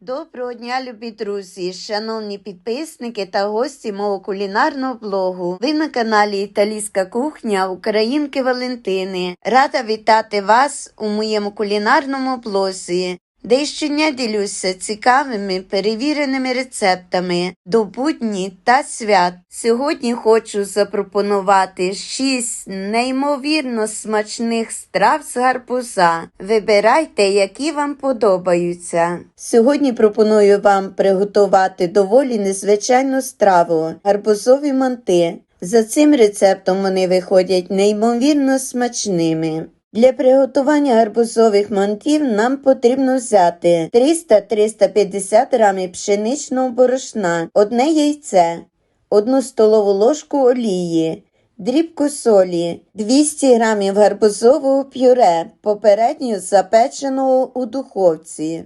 Доброго дня, любі друзі, шановні підписники та гості мого кулінарного блогу. Ви на каналі Італійська кухня Українки Валентини. Рада вітати вас у моєму кулінарному блозі, де щодня ділюся цікавими перевіреними рецептами до будні та свят. Сьогодні хочу запропонувати 6 неймовірно смачних страв з гарбуза. Вибирайте, які вам подобаються. Сьогодні пропоную вам приготувати доволі незвичайну страву гарбузові манти. За цим рецептом вони виходять неймовірно смачними. Для приготування гарбузових мантів нам потрібно взяти 300-350 грамів пшеничного борошна, одне яйце, одну столову ложку олії, дрібку солі, 200 грамів гарбузового пюре, попередньо запеченого у духовці.